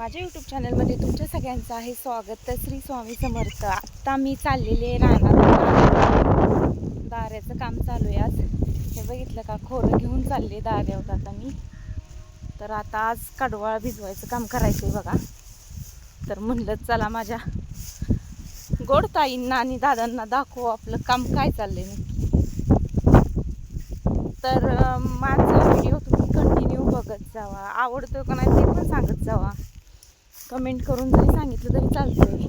माझ्या यूट्यूब चॅनलमध्ये तुमच्या सगळ्यांचं आहे स्वागत. तर श्री स्वामी समर्थ आत्ता मी चाललेले रानात दाऱ्याचं काम चालू आहे आज. हे बघितलं का? खोरं घेऊन चालले दाऱ्यावर आता मी. तर आता आज कडवाळ भिजवायचं काम करायचं आहे बघा. तर म्हणलं चला माझ्या गोड ताईंना आणि दादांना दाखवू आपलं काम काय चाललंय नक्की. तर माझा व्हिडिओ तुम्ही कंटिन्यू बघत जावा. आवडतो का नाही ते पण सांगत जावा. कमेंट करून जरी सांगितलं तरी चालतं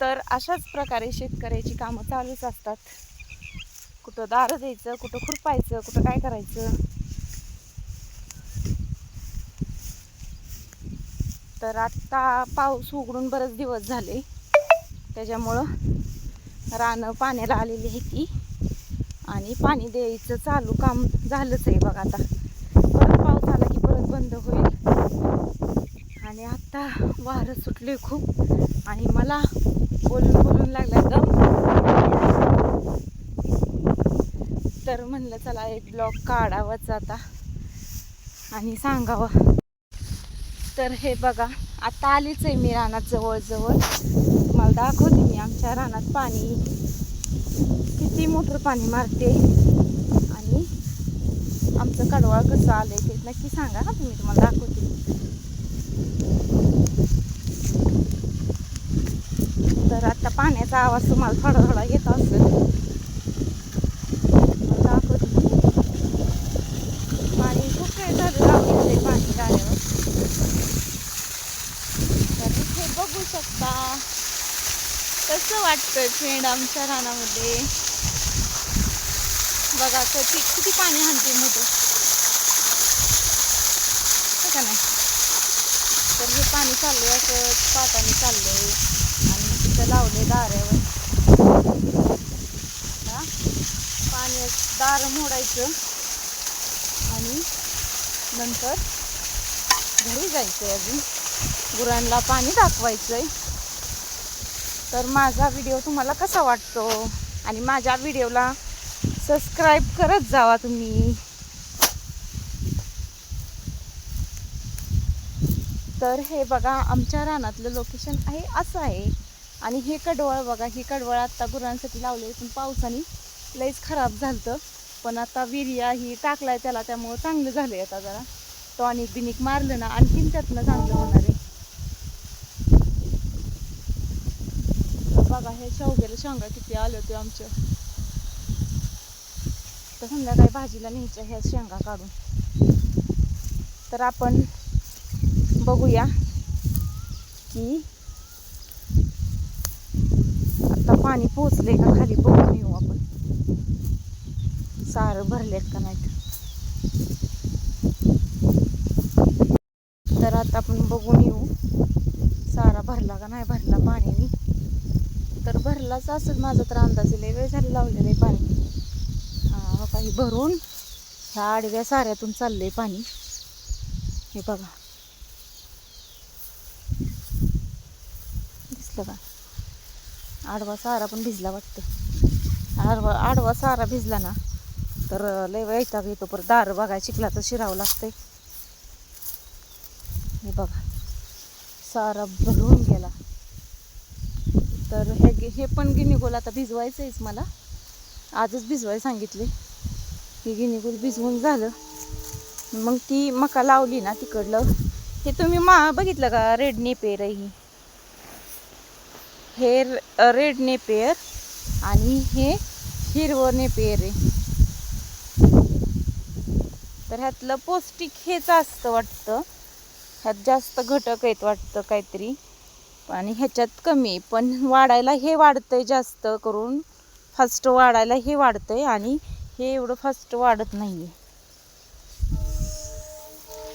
तर अशाच प्रकारे शेतकऱ्याची कामं चालूच असतात. कुठं दारं द्यायचं कुठं खुरपायचं कुठं काय करायचं. तर आत्ता पाऊस उघडून बरेच दिवस झाले. त्याच्यामुळं रानं पाण्याला आलेली आहे ती. आणि पाणी द्यायचं चालू काम झालंच आहे बघा आता. होईल. आणि आत्ता वारं सुटले खूप. आणि मला बोलून बोलून लागला दम तर म्हणलं चला एक ब्लॉग काढावाच आता. आणि सांगावं. तर हे बघा आता आलीच आहे मी रानात जवळजवळ. तुम्हाला दाखवते मी आमच्या रानात पाणी. किती मोटर पाणी मारते. आमचं कडवाळ कसं आलं ते नक्की सांगा ना तुम्ही तुम्हाला दाखवते. तर आता पाण्याचा आवाज तुम्हाला थोडा थोडा येत असेल. पाणी झालं पाणी तर बघू शकता. कसं वाटतंय फ्रेंड आमच्या रानामध्ये? बघा किती किती पाणी हाणते मोठं. है का नाही? तर हे पाणी चाललंय असं पाटाने चाललंय. आणि तिथं लावले दाऱ्यावर हा? पाणी दार मोडायचं. आणि नंतर घरी जायचंय अजून. गुरांना पाणी दाखवायचंय. तर माझा व्हिडिओ तुम्हाला कसा वाटतो? आणि माझ्या व्हिडिओला सबस्क्राईब करत जावा तुम्ही. तर हे बघा आमच्या रानातलं लोकेशन आहे असं आहे. आणि हे कडवळ बघा हे कडवळ आत्ता गुरांसाठी लावले पण पावसाने लईच खराब झालं पण आता विर्या ही टाकलाय त्याला त्यामुळं चांगलं झालंय आता जरा. टॉनिक बिनिक मारलं ना आणखीन त्यातनं चांगलं होणार आहे. बघा हे शेवग्याला शेंगा किती आलं होते आमच्या तर संध्याकाळी भाजीला न्यायच्या ह्या शेंगा काढून. तर आपण बघूया की आता पाणी पोचले का खाली बघून येऊ आपण. सारं भरलेत का नाही तर आता आपण बघून येऊ. सारा भरला का नाही भरला पाण्याने तर भरलाच असेल माझा तर अंदाज लय वेळ झाला लावलेलं आहे पाणी. आता काही भरून ह्या आडव्या साऱ्यातून चाललंय पाणी. हे बघा. दिसलं का? आडवा सारा पण भिजला वाटतं. आडवा आडवा सारा भिजला ना तर लय वैताग येतो परत दार बघा चिखला तर शिरावं लागतंय. हे बघा. सारा भरून गेला. तर हे हे पण गिनीगोल आता भिजवायचं आहेच मला. आजच भिजवाय सांगितले. ही गिनीगोल भिजवून झालं. मग ती मका लावली ना तिकडलं. हे तुम्ही मा बघितलं का? रेड नेपेर आहे ही. हे र- रेड नेपेर आणि हे हिरवं नेपेर आहे. तर ह्यातलं पौष्टिक हेच असतं वाटतं. ह्यात जास्त घटक आहेत वाटतं काहीतरी. आणि ह्याच्यात कमी पण वाढायला हे वाढतंय जास्त करून. फास्ट वाढायला हे वाढतंय आणि हे एवढं फास्ट वाढत नाही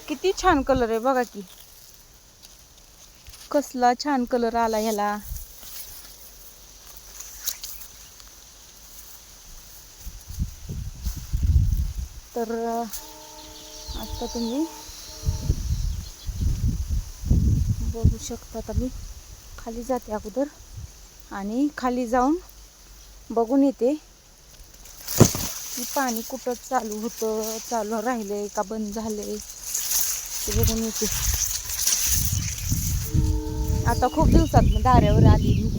किती छान कलर आहे बघा की. कसला छान कलर आला ह्याला. तर आता तुम्ही बघू शकता मी खाली जाते अगोदर आणि खाली जाऊन बघून येते. की पाणी कुठं चालू होतं चालू राहिलंय का बंद झालंय ते बघून येते. आता खूप दिवसात मग दाऱ्यावर आली मी.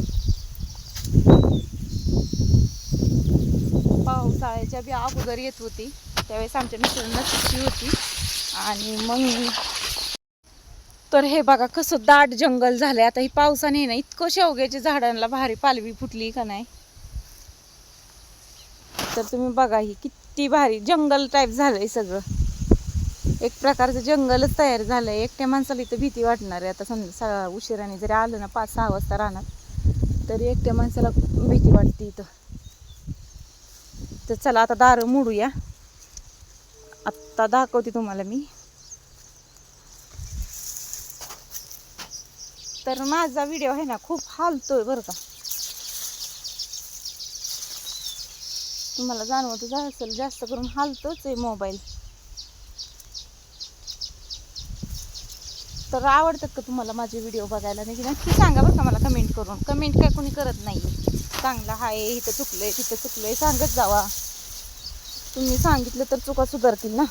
पावसाळ्याच्या बी अगोदर येत होती. त्यावेळेस आमच्या मिस्टरांना सुट्टी होती. आणि मग तर हे बघा कसं दाट जंगल झालंय. आता ही पावसाने ना इतकं शेवग्याच्या झाडांना भारी पालवी फुटली का नाही. तर तुम्ही बघा ही किती भारी जंगल टाईप झालंय सगळं. एक प्रकारचं जंगलच तयार झालंय. एकट्या माणसाला इथं भीती वाटणार आहे. आता समजा सा उशिराने जरी आलं ना पाच सहा वाजता राहणार तरी एकट्या माणसाला भीती वाटते इथं. तर चला आता दारं मोडूया. आत्ता दाखवते तुम्हाला मी. तर माझा व्हिडिओ आहे ना खूप हालतोय बरं का. तुम्हाला जाणवतच असेल जास्त करून हालतोच आहे मोबाईल तर आवडतात का तुम्हाला माझे व्हिडिओ बघायला? नाही नक्की सांगा बरं का मला कमेंट करून. कमेंट काय कोणी करत नाही चांगलं आहे इथं चुकलंय तिथं चुकलंय सांगत जावा. तुम्ही सांगितलं तर चुका सुधारतील ना.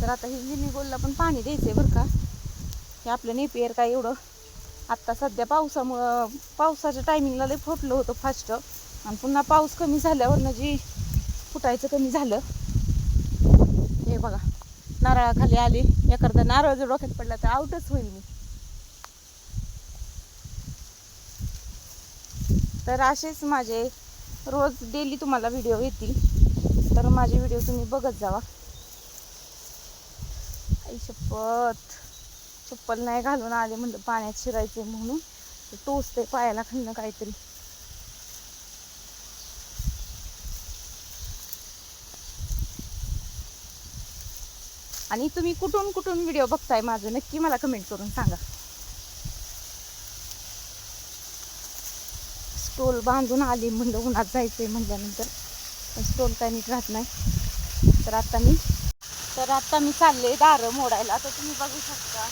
तर आता हे मिनी गोलला पण पाणी द्यायचंय बरं का? हे आपलं नेपियर काय एवढं? आत्ता सध्या पावसामुळं पावसाच्या टायमिंगला लय फुटलं होतं फास्ट आणि पुन्हा पाऊस कमी झाल्यावरनं जी फुटायचं कमी झालं हे बघा नारळाखाली आले. एखादा नारळ जर डोक्यात पडला तर आउटच होईल मी. तर असेच माझे रोज डेली तुम्हाला व्हिडिओ येतील. तर माझे व्हिडिओ तुम्ही बघत जावा. आई शपथ. चप्पल नाही घालून आले म्हणलं पाण्यात शिरायचे म्हणून. टोचते पायाला खाल्लं काहीतरी. आणि तुम्ही कुठून कुठून व्हिडिओ बघताय माझं? नक्की मला कमेंट करून सांगा. स्टोल बांधून आली म्हणलं उन्हात जायचंय म्हटल्यानंतर पण स्टोल काय नीट राहत नाही. तर आता मी तर आता मी चालले दारं मोडायला. आता तुम्ही बघू शकता.